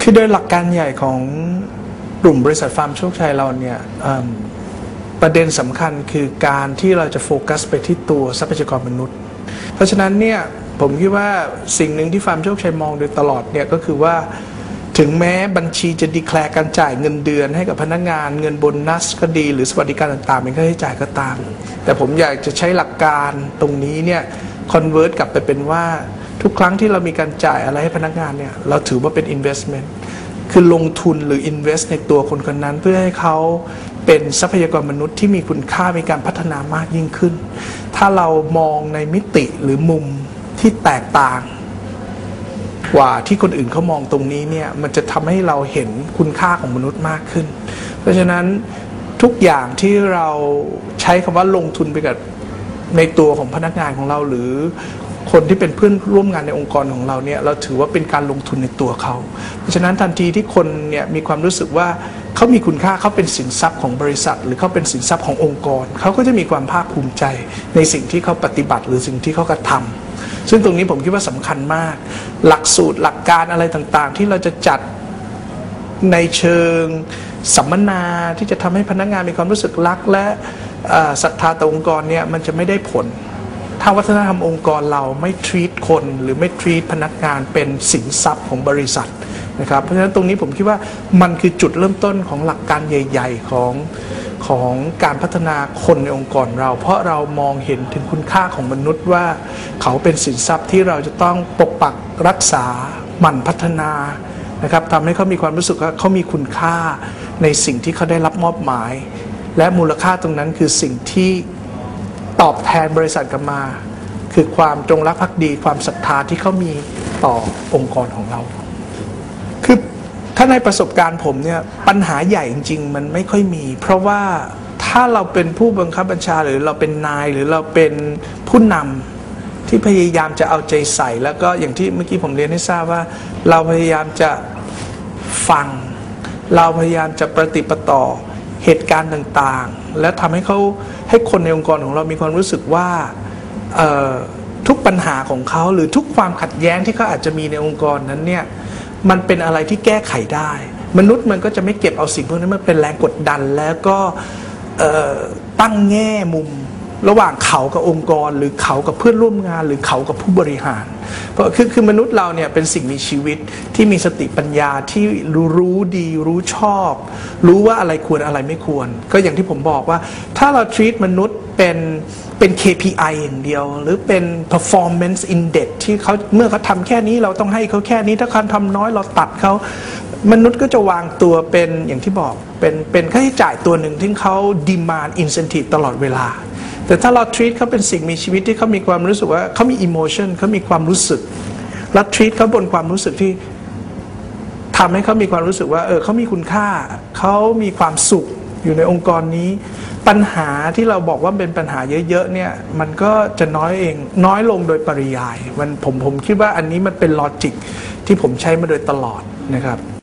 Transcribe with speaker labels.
Speaker 1: คือโดยหลักการใหญ่ของกลุ่มบริษัทฟาร์มโชคชัยเราเนี่ยประเด็นสำคัญคือการที่เราจะโฟกัสไปที่ตัวทรัพยากรมนุษย์ เพราะฉะนั้นเนี่ยผมคิดว่าสิ่งหนึ่งที่ฟาร์มโชคชัยมองโดยตลอดเนี่ยก็คือว่าถึงแม้บัญชีจะดีแคลร์การจ่ายเงินเดือนให้กับพนักงานเงินโบนนัสก็ดี หรือสวัสดิการต่างๆ เป็นค่าใช้จ่ายก็ตาม แต่ผมอยากจะใช้หลักการตรงนี้เนี่ยคอนเวิร์ตกลับไปเป็นว่า ทุกครั้งที่เรามีการจ่ายอะไรให้พนักงานเนี่ยเราถือว่าเป็น investment คือลงทุนหรือ invest ในตัวคนคนนั้น เพื่อให้เขาเป็นทรัพยากรมนุษย์ที่มีคุณค่ามีการพัฒนามากยิ่งขึ้น ถ้าเรามองในมิติหรือมุมที่แตกต่างกว่าที่คนอื่นเขามองตรงนี้เนี่ยมันจะทำให้เราเห็นคุณค่าของมนุษย์มากขึ้น เพราะฉะนั้นทุกอย่างที่เราใช้คำว่าลงทุนไปกับในตัวของพนักงานของเราหรือ คนที่เป็นเพื่อนร่วมงานในองค์กรของเราเนี่ยเราถือว่าเป็นการลงทุนในตัวเขา เพราะฉะนั้นทันทีที่คนเนี่ยมีความรู้สึกว่าเขามีคุณค่าเขาเป็นสินทรัพย์ของบริษัท หรือเขาเป็นสินทรัพย์ขององค์กร เขาก็จะมีความภาคภูมิใจในสิ่งที่เขาปฏิบัติ หรือสิ่งที่เขากระทำซึ่งตรงนี้ผมคิดว่าสำคัญมาก หลักสูตรหลักการอะไรต่างๆ ที่เราจะจัดในเชิงสัมมนาที่จะทำให้พนักงานมีความรู้สึกรักและศรัทธาต่อองค์กรเนี่ยมันจะไม่ได้ผล ถ้าวัฒนธรรมองค์กรเราไม่ treat คนหรือไม่ treat พนักงานเป็นสินทรัพย์ของบริษัทนะครับเพราะฉะนั้นตรงนี้ผมคิดว่ามันคือจุดเริ่มต้นของหลักการใหญ่ ๆ ของของการพัฒนาคนในองค์กรเรา เพราะเรามองเห็นถึงคุณค่าของมนุษย์ว่า เขาเป็นสินทรัพย์ที่เราจะต้องปกปักรักษาหมั่นพัฒนานะครับทำให้เขามีความรู้สึกว่าเขามีคุณค่าในสิ่งที่เขาได้รับมอบหมาย และมูลค่าตรงนั้นคือสิ่งที่ ตอบแทนบริษัทกลับมา คือความจงรักภักดีความศรัทธาที่เขามีต่อองค์กรของเรา คือถ้าในประสบการณ์ผมเนี่ยปัญหาใหญ่จริง ๆ มันไม่ค่อยมี เพราะว่าถ้าเราเป็นผู้บังคับบัญชาหรือเราเป็นนายหรือเราเป็นผู้นำที่พยายามจะเอาใจใส่ แล้วก็อย่างที่เมื่อกี้ผมเรียนให้ทราบว่า เราพยายามจะฟัง เราพยายามจะประติดประต่อ เหตุการณ์ต่างๆ และทำให้เขาให้คนในองค์กรของเรามีความรู้สึกว่าทุกปัญหาของเขาหรือทุกความขัดแย้งที่เขาอาจจะมีในองค์กรนั้นเนี่ยมันเป็นอะไรที่แก้ไขได้ มนุษย์มันก็จะไม่เก็บเอาสิ่งพวกนั้นมาเป็นแรงกดดันแล้วก็ตั้งแง่มุมระหว่างเขากับองค์กร หรือเขากับเพื่อนร่วมงาน หรือเขากับผู้บริหารเพราะคือคือมนุษย์เราเนี่ยเป็นสิ่งมีชีวิตที่มีสติปัญญาที่รู้รู้ดีรู้ชอบ รู้ว่าอะไรควรอะไรไม่ควร ก็อย่างที่ผมบอกว่า ถ้าเรา treat มนุษย์เป็นเป็น KPI อย่างเดียว หรือเป็น performance index ที่เขาเมื่อเขาทำแค่นี้เราต้องให้เขาแค่นี้ถ้าเขาทำน้อยเราตัดเขามนุษย์ก็จะวางตัวเป็นอย่างที่บอกเป็นเป็นค่าใช้จ่ายตัวหนึ่งที่เขา demand incentive ตลอดเวลา แต่ถ้าเรา treat เขาเป็นสิ่งมีชีวิตที่เขามีความรู้สึกว่าเขามี emotion เขามีความรู้สึกรัดทรีตเขาบนความรู้สึกที่ทำให้เขามีความรู้สึกว่า เออเขามีคุณค่า เขามีความสุขอยู่ในองค์กรนี้ ปัญหาที่เราบอกว่าเป็นปัญหาเยอะๆเนี่ย มันก็จะน้อยเองน้อยลงโดยปริยาย มันผมผมคิดว่าอันนี้มันเป็นลอจิกที่ผมใช้มาโดยตลอดนะครับ